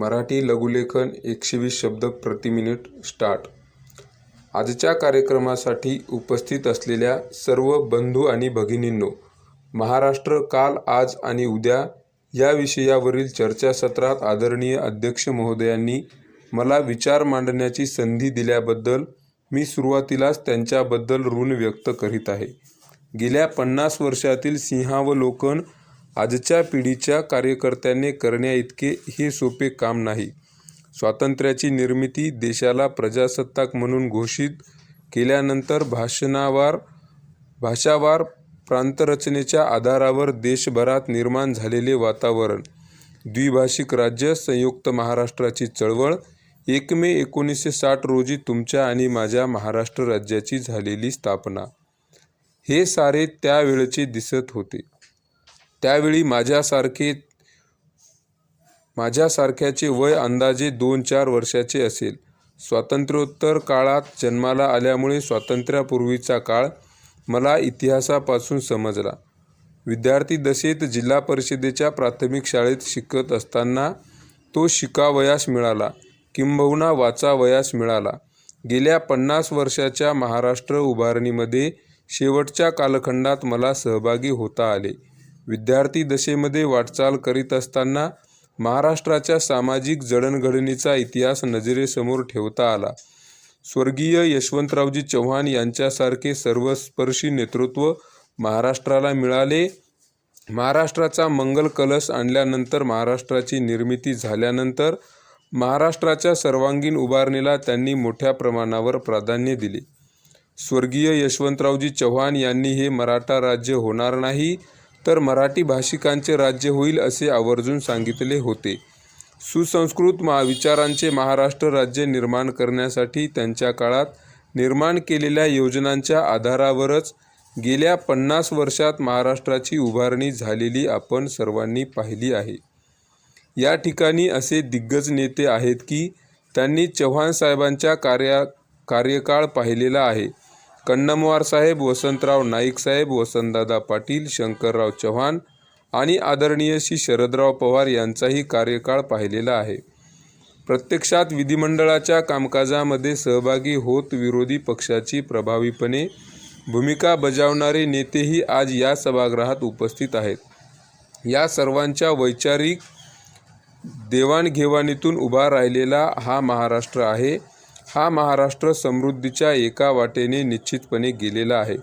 मराठी लघुलेखन एकशे वीस शब्द प्रति मिनिट स्टार्ट. आजच्या कार्यक्रमासाठी उपस्थित असलेल्या सर्व बंधू आणि भगिनींनो महाराष्ट्र काल आज आणि उद्या या विषयावरील चर्चासत्रात आदरणीय अध्यक्ष महोदयांनी मला विचार मांडण्याची संधी दिल्याबद्दल मी सुरुवातीलाच त्यांच्याबद्दल ऋण व्यक्त करीत आहे. गेल्या पन्नास वर्षातील सिंहावलोकन आजच्या पिढीच्या कार्यकर्त्यांनी करण्याइतके हे सोपे काम नाही. स्वातंत्र्याची निर्मिती देशाला प्रजासत्ताक म्हणून घोषित केल्यानंतर भाषणावार भाषावार प्रांतरचनेच्या आधारावर देशभरात निर्माण झालेले वातावरण द्विभाषिक राज्य संयुक्त महाराष्ट्राची चळवळ एक मे एकोणीसशे साठ रोजी तुमच्या आणि माझ्या महाराष्ट्र राज्याची झालेली स्थापना. हे सारे त्यावेळचे दिसत होते. त्यावेळी माझ्यासारखे माझ्यासारख्याचे वय अंदाजे दोन चार वर्षाचे असेल. स्वातंत्र्योत्तर काळात जन्माला आल्यामुळे स्वातंत्र्यापूर्वीचा काळ मला इतिहासापासून समजला. विद्यार्थी दशेत जिल्हा परिषदेच्या प्राथमिक शाळेत शिकत असताना तो शिकावयास मिळाला किंबहुना वाचावयास मिळाला. गेल्या पन्नास वर्षाच्या महाराष्ट्र उभारणीमध्ये शेवटच्या कालखंडात मला सहभागी होता आले. विद्यार्थी दशेमध्ये वाटचाल करीत असताना महाराष्ट्राच्या सामाजिक जडणघडणीचा इतिहास नजरेसमोर ठेवता आला. स्वर्गीय यशवंतरावजी चव्हाण यांच्यासारखे सर्वस्पर्शी नेतृत्व महाराष्ट्राला मिळाले. महाराष्ट्राचा मंगल कलश आणल्यानंतर महाराष्ट्राची निर्मिती झाल्यानंतर महाराष्ट्राच्या सर्वांगीण उभारणीला त्यांनी मोठ्या प्रमाणावर प्राधान्य दिले. स्वर्गीय यशवंतरावजी चव्हाण यांनी हे मराठा राज्य होणार नाही. तर मराठी भाषिकांचे राज्य होईल असे आवर्जून सांगितले होते. सुसंस्कृत महाविचारांचे महाराष्ट्र राज्य निर्माण करण्यासाठी त्यांच्या काळात निर्माण केलेल्या योजनांच्या आधारावरच गेल्या पन्नास वर्षात महाराष्ट्राची उभारणी झालेली आपण सर्वांनी पाहिली आहे. या ठिकाणी असे दिग्गज नेते आहेत की त्यांनी चव्हाण साहेबांच्या कार्या कार्यकाळ पाहिलेला आहे. कन्नमवार साहेब वसंतराव नाईक साहेब वसंतदादा पाटील शंकरराव चव्हाण आणि आदरणीय श्री शरदराव पवार यांचाही कार्यकाळ पाहिलेला आहे. प्रत्यक्षात विधिमंडळाच्या कामकाजामध्ये सहभागी होत विरोधी पक्षाची प्रभावीपणे भूमिका बजावणारे नेतेही आज या सभागृहात उपस्थित आहेत. या सर्वांच्या वैचारिक देवाणघेवाणीतून उभा राहिलेला हा महाराष्ट्र आहे. हा महाराष्ट्र समृद्धीच्या एका वाटेने निश्चितपणे गेलेला आहे.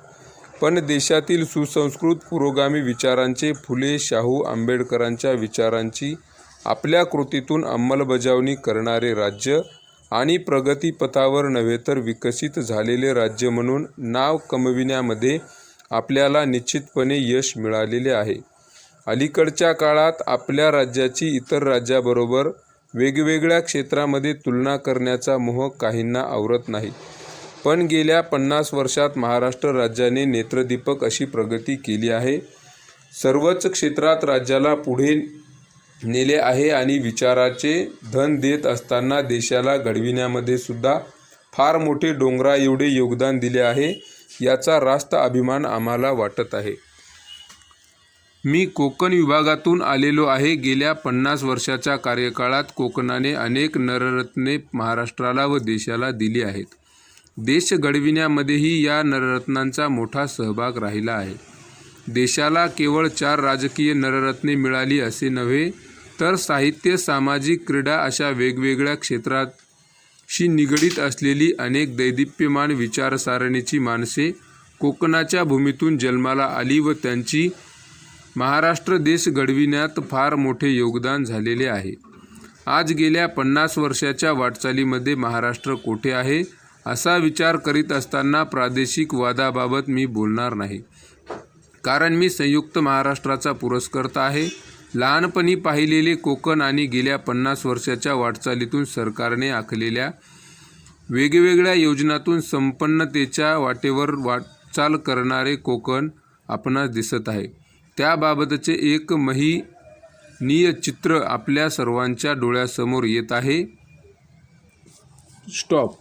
पण देशातील सुसंस्कृत पुरोगामी विचारांचे फुले शाहू आंबेडकरांच्या विचारांची आपल्या कृतीतून अंमलबजावणी करणारे राज्य आणि प्रगतीपथावर नव्हे तर विकसित झालेले राज्य म्हणून नाव कमविण्यामध्ये आपल्याला निश्चितपणे यश मिळालेले आहे. अलीकडच्या काळात आपल्या राज्याची इतर राज्याबरोबर वेगवेगळ्या क्षेत्रामध्ये तुलना करण्याचा मोह काहींना आवरत नाही. पण गेल्या पन्नास वर्षात महाराष्ट्र राज्याने नेत्रदीपक अशी प्रगती केली आहे. सर्वच क्षेत्रात राज्याला पुढे नेले आहे आणि विचाराचे धन देत असताना देशाला घडविण्यामध्ये सुद्धा फार मोठे डोंगरा एवढे योगदान दिले आहे याचा रास्त अभिमान आम्हाला वाटत आहे. मी कोकण विभागातून आलेलो आहे. गेल्या पन्नास वर्षाच्या कार्यकाळात कोकणाने अनेक नररत्ने महाराष्ट्राला व देशाला दिली आहेत. देश घडविण्यामध्येही या नररत्नांचा मोठा सहभाग राहिला आहे. देशाला केवळ चार राजकीय नररत्ने मिळाली असे नव्हे तर साहित्य सामाजिक क्रीडा अशा वेगवेगळ्या क्षेत्राशी निगडीत असलेली अनेक दैदिप्यमान विचारसारणीची माणसे कोकणाच्या भूमीतून जन्माला आली व त्यांची महाराष्ट्र देश घडविण्यात फार मोठे योगदान झालेले आहे. आज गेल्या पन्नास वर्षाच्या वाटचालीमध्ये महाराष्ट्र कोठे आहे असा विचार करीत असताना प्रादेशिक वादाबाबत मी बोलणार नाही. कारण मी संयुक्त महाराष्ट्राचा पुरस्कर्ता आहे. लहानपणी पाहिलेले कोकण आणि गेल्या पन्नास वर्षाच्या वाटचालीतून सरकारने आखलेल्या वेगवेगळ्या योजनातून संपन्नतेच्या वाटेवर वाटचाल करणारे कोकण आपणास दिसत आहे. त्याबाबतचे एक महिनीय चित्र आपल्या सर्वांच्या डोळ्यासमोर येत आहे. स्टॉप